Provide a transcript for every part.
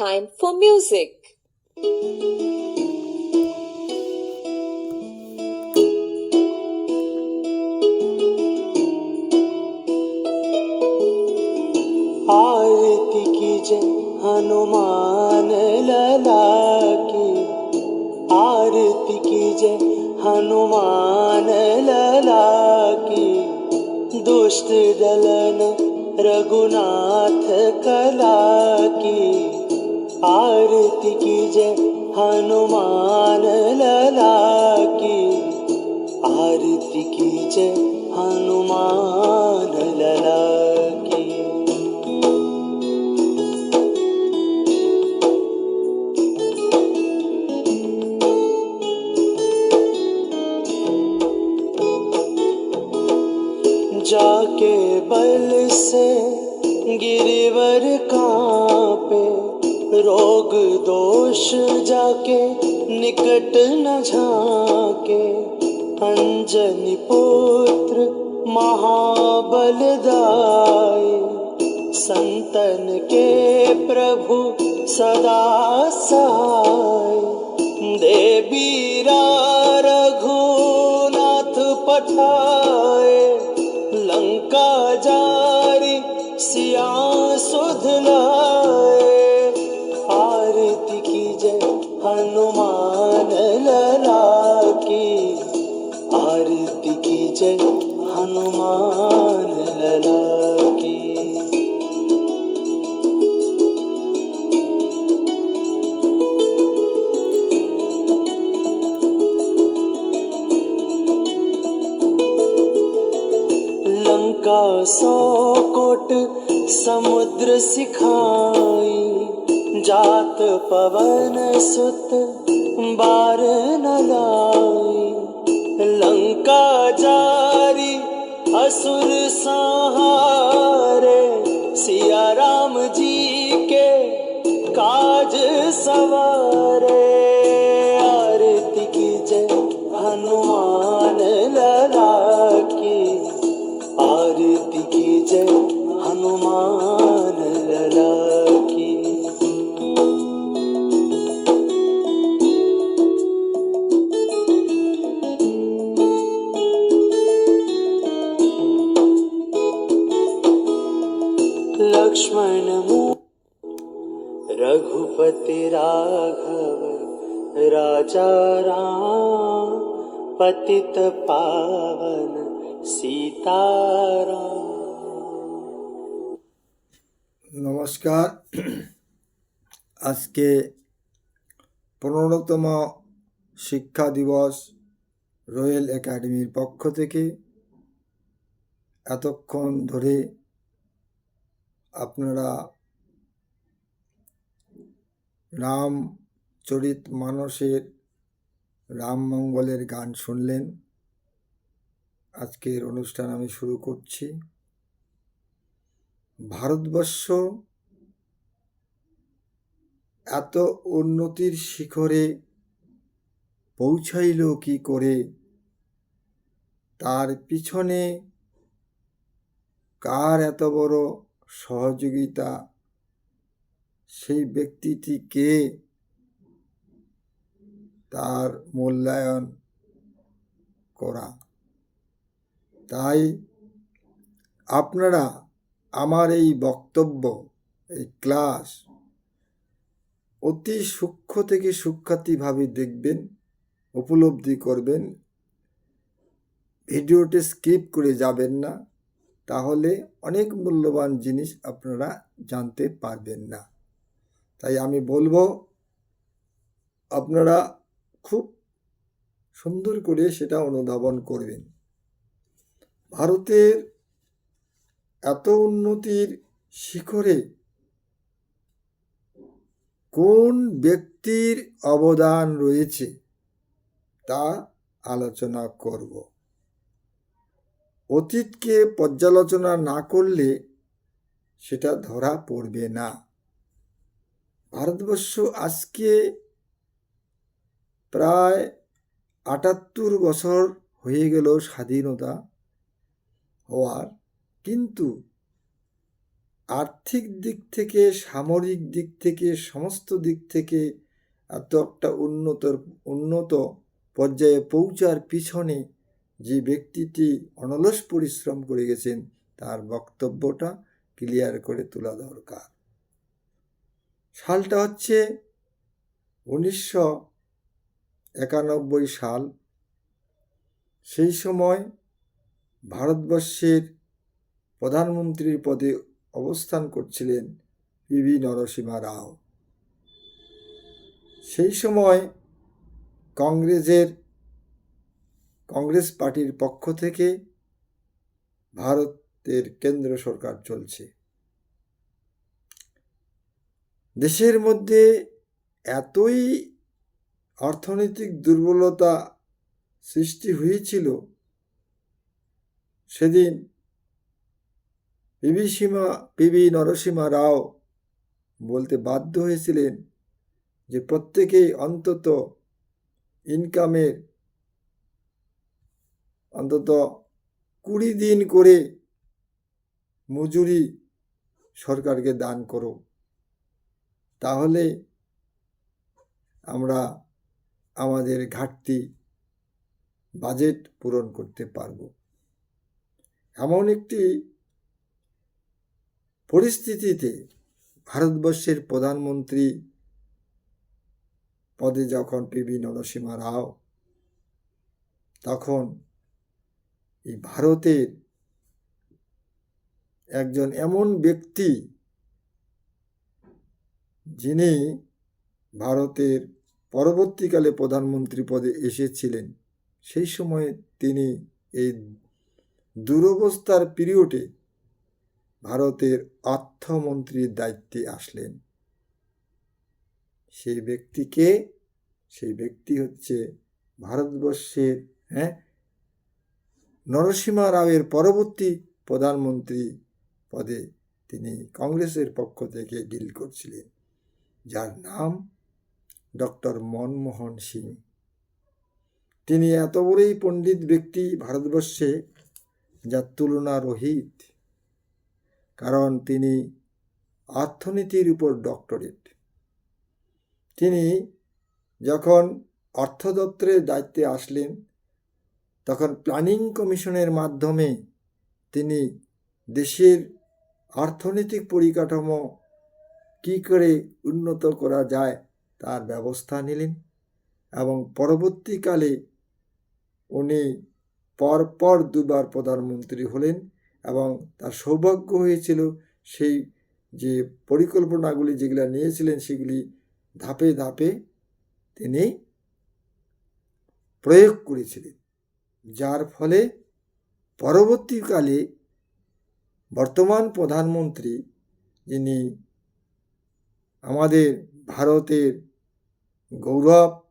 time for music. आरती की जय हनुमान लला की आरती की जय हनुमान लला की दुष्ट दलन रघुनाथ कला की आरती की जय हनुमान लला की आरती की जय हनुमान पुत्र महाबलदाय सन्तन के प्रभु सदा सहाय। देवीरा रघुनाथ पठा लङ्का सुधलाय आरती की जय हनु लंका सौ कोट समुद्र सिखाई जात पवन सुत बार न लाई लंका जारी असुर सहारे सिया राम जी के काज सवारे राजा राम पतित पावन सीताराम নমস্কার আজকে পনেরোতম শিক্ষা দিবস রয়্যাল একাডেমির পক্ষ থেকে এতক্ষণ ধরে আপনারা রাম চরিত মানসের রাম মঙ্গলের গান শুনলেন। আজকের অনুষ্ঠান আমি শুরু করছি। ভারতবর্ষ এত উন্নতির শিখরে পৌঁছাইল কি করে? তার পিছনে কার এত বড় সহযোগিতা? সেই ব্যক্তিটি কে? তার মূল্যায়ন করা। তাই আপনারা আমার এই বক্তব্য, এই ক্লাস অতি সূক্ষ্ম থেকে সূক্ষাতিভাবে দেখবেন, উপলব্ধি করবেন। ভিডিওটি স্কিপ করে যাবেন না, তাহলে অনেক মূল্যবান জিনিস আপনারা জানতে পারবেন না। তাই আমি বলব, আপনারা খুব সুন্দর করে সেটা অনুধাবন করবেন। ভারতের এত উন্নতির শিখরে কোন ব্যক্তির অবদান রয়েছে তা আলোচনা করব। অতীতকে পর্যালোচনা না করলে সেটা ধরা পড়বে না। ভারতবর্ষ আজকে প্রায় আটাত্তর বছর হয়ে গেল স্বাধীনতা হওয়ার। কিন্তু আর্থিক দিক থেকে, সামরিক দিক থেকে, সমস্ত দিক থেকে এত একটা উন্নত উন্নত পর্যায়ে পৌঁছার পিছনে যে ব্যক্তিটি অনলস পরিশ্রম করে গেছেন, তার বক্তব্যটা ক্লিয়ার করে তোলা দরকার। সালটা হচ্ছে উনিশশো একানব্বই সাল। সেই সময় ভারতবর্ষের প্রধানমন্ত্রীর পদে অবস্থান করছিলেন পিভি নরসিমা রাও। সেই সময় কংগ্রেসের, কংগ্রেস পার্টির পক্ষ থেকে ভারতের কেন্দ্র সরকার চলছে। দেশের মধ্যে এতই অর্থনৈতিক দুর্বলতা সৃষ্টি হয়েছিল। সেদিন পিভি সীমা পিভি নরসিমা রাও বলতে বাধ্য হয়েছিলেন যে প্রত্যেকেই অন্তত ইনকামের, অন্তত কুড়ি দিন করে মজুরি সরকারকে দান করো তাহলে আমরা আমাদের ঘাটতি বাজেট পূরণ করতে পারব। এমন একটি পরিস্থিতিতে ভারতবর্ষের প্রধানমন্ত্রী পদে যখন পিবি নরসিমা রাও, তখন এই ভারতের একজন এমন ব্যক্তি যিনি ভারতের পরবর্তীকালে প্রধানমন্ত্রী পদে এসেছিলেন। সেই সময়ে তিনি এই দুরবস্থার পিরিয়ডে ভারতের অর্থমন্ত্রীর দায়িত্বে আসলেন। সেই ব্যক্তিকে সেই ব্যক্তি হচ্ছে ভারতবর্ষের হ্যাঁ নরসিমা রাওয়ের পরবর্তী প্রধানমন্ত্রী পদে তিনি কংগ্রেসের পক্ষ থেকে ডিল করছিলেন। যার নাম ডক্টর মনমোহন সিং। তিনি এত বড়ই পণ্ডিত ব্যক্তি ভারতবর্ষে যার তুলনা রহিত কারণ তিনি অর্থনীতির উপর ডক্টরেট। তিনি যখন অর্থ দপ্তরের দায়িত্বে আসলেন, তখন প্ল্যানিং কমিশনের মাধ্যমে তিনি দেশের অর্থনৈতিক পরিকাঠামো কী করে উন্নত করা যায় তার ব্যবস্থা নিলেন এবং পরবর্তীকালে উনি পরপর দুবার প্রধানমন্ত্রী হলেন এবং তার সৌভাগ্য হয়েছিল সেই যে পরিকল্পনাগুলি যেগুলো নিয়েছিলেন সেগুলি ধাপে ধাপে তিনি প্রয়োগ করেছিলেন। যার ফলে পরবর্তীকালে বর্তমান প্রধানমন্ত্রী যিনি আমাদের ভারতের গৌরব,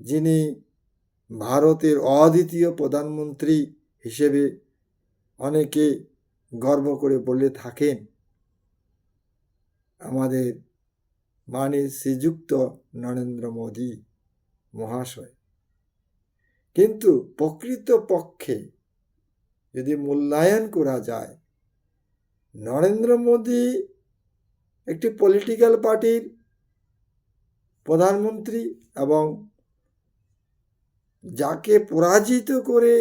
যিনি ভারতের অদ্বিতীয় প্রধানমন্ত্রী হিসেবে অনেকে গর্ব করে বলে থাকেন, আমাদের মানে শ্রীযুক্ত নরেন্দ্র মোদী মহাশয়। কিন্তু প্রকৃত পক্ষে যদি মূল্যায়ন করা যায়, নরেন্দ্র মোদী একটি পলিটিক্যাল পার্টির প্রধানমন্ত্রী এবং যাকে পরাজিত করে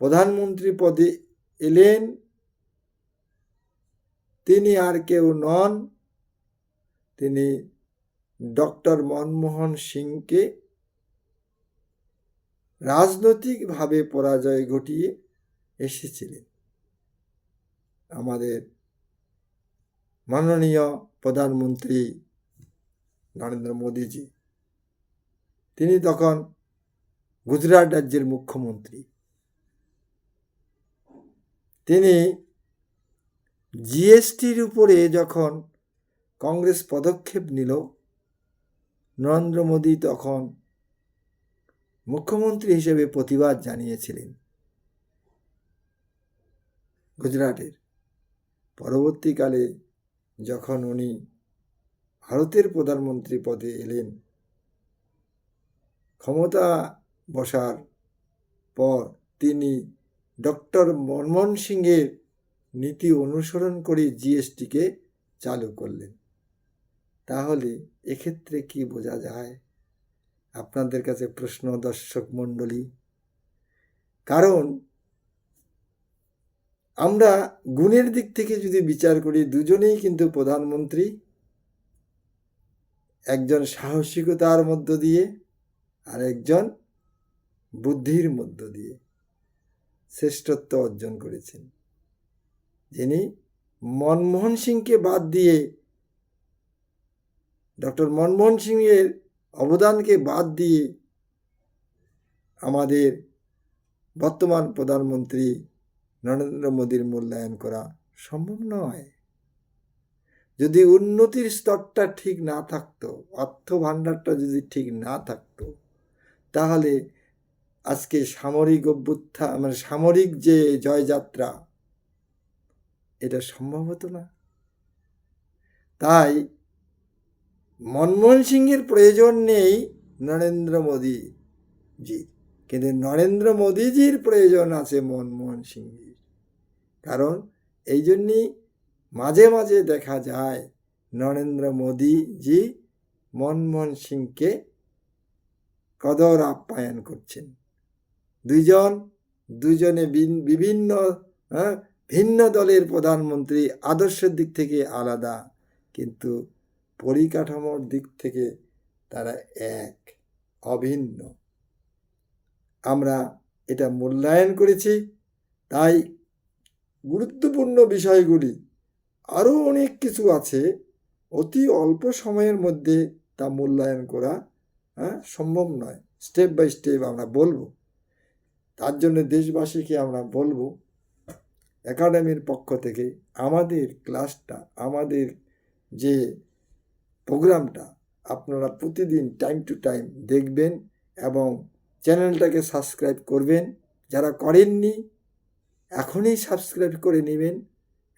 প্রধানমন্ত্রী পদে এলেন, তিনি আর কেউ নন। তিনি ডক্টর মনমোহন সিংকে রাজনৈতিকভাবে পরাজয় ঘটিয়ে এসেছিলেন। আমাদের মাননীয় প্রধানমন্ত্রী নরেন্দ্র মোদীজি। তিনি তখন গুজরাট রাজ্যের মুখ্যমন্ত্রী। তিনি জিএসটির উপরে যখন কংগ্রেস পদক্ষেপ নিল, নরেন্দ্র মোদী তখন মুখ্যমন্ত্রী হিসেবে প্রতিবাদ জানিয়েছিলেন গুজরাটের। পরবর্তীকালে যখন উনি ভারতের প্রধানমন্ত্রী পদে এলেন। ক্ষমতা বসার পর তিনি ডক্টর মনমোহন সিংয়ের নীতি অনুসরণ করে জিএসটিকে চালু করলেন। তাহলে এক্ষেত্রে কি বোঝা যায়? আপনাদের কাছে প্রশ্ন, দর্শক মণ্ডলী। কারণ আমরা গুণের দিক থেকে যদি বিচার করি, দুজনেই কিন্তু প্রধানমন্ত্রী। একজন সাহসিকতার মধ্য দিয়ে আর একজন বুদ্ধির মধ্য দিয়ে শ্রেষ্ঠত্ব অর্জন করেছেন। যিনি মনমোহন সিংকে বাদ দিয়ে ডক্টর মনমোহন সিংয়ের অবদানকে বাদ দিয়ে আমাদের বর্তমান প্রধানমন্ত্রী নরেন্দ্র মোদীর মূল্যায়ন করা সম্ভব নয়। যদি উন্নতির স্তরটা ঠিক না থাকতো অর্থ ভাণ্ডারটা যদি ঠিক না থাকতো, তাহলে আজকে সামরিক অভ্যুত্থান মানে সামরিক যে জয়যাত্রা, এটা সম্ভব হতো না। তাই মনমোহন সিংয়ের প্রয়োজন নেই নরেন্দ্র মোদীজির কিন্তু নরেন্দ্র মোদীজির প্রয়োজন আছে মনমোহন সিংজির। কারণ এই জন্যই মাঝে মাঝে দেখা যায় নরেন্দ্র মোদীজি মনমোহন সিংকে কদর আপ্যায়ন করছেন। দুইজন দুজনে বিভিন্ন হ্যাঁ, ভিন্ন দলের প্রধানমন্ত্রী আদর্শের দিক থেকে আলাদা কিন্তু পরিকাঠামোর দিক থেকে তারা এক অভিন্ন। আমরা এটা মূল্যায়ন করেছি তাই গুরুত্বপূর্ণ বিষয়গুলি আরও অনেক কিছু আছে। অতি অল্প সময়ের মধ্যে তা মূল্যায়ন করা হ্যাঁ সম্ভব নয়। স্টেপ বাই স্টেপ আমরা বলব। তার জন্য দেশবাসীকে আমরা বলব, একাডেমির পক্ষ থেকে আমাদের ক্লাসটা, আমাদের যে প্রোগ্রামটা, আপনারা প্রতিদিন টাইম টু টাইম দেখবেন এবং চ্যানেলটাকে সাবস্ক্রাইব করবেন। যারা করেননি, এখনই সাবস্ক্রাইব করে নেবেন।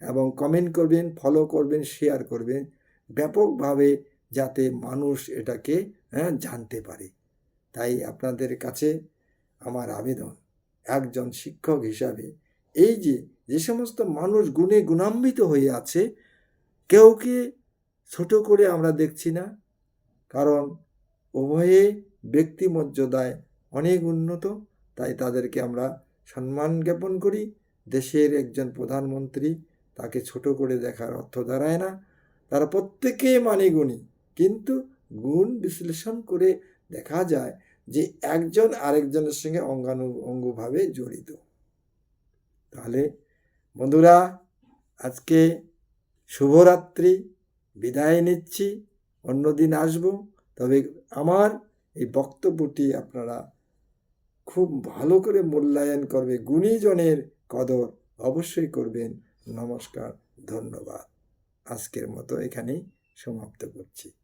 এবং কমেন্ট করবেন ফলো করবেন শেয়ার করবেন ব্যাপকভাবে যাতে মানুষ এটাকে হ্যাঁ, জানতে পারে। তাই আপনাদের কাছে আমার আবেদন একজন শিক্ষক হিসাবে এই যে যে সমস্ত মানুষ গুণে গুণান্বিত হয়ে আছে কেউকে ছোট করে আমরা দেখছি না? কারণ উভয়ে ব্যক্তি মর্যাদায় অনেক উন্নত তাই তাদেরকে আমরা সম্মান জ্ঞাপন করি। দেশের একজন প্রধানমন্ত্রী তাকে ছোট করে দেখার অর্থ দাঁড়ায় না। তারা প্রত্যেকে মানে গুণী কিন্তু গুণ বিশ্লেষণ করে দেখা যায় যে একজন আরেকজনের সঙ্গে অঙ্গানু অঙ্গভাবে জড়িত। তাহলে বন্ধুরা, আজকে শুভরাত্রি। বিদায় নিচ্ছি। অন্যদিন আসব। তবে আমার এই বক্তব্যটি আপনারা খুব ভালো করে মূল্যায়ন করবে। গুণীজনের কদর অবশ্যই করবেন। নমস্কার ধন্যবাদ। আজকের মতো এখানেই সমাপ্ত করছি।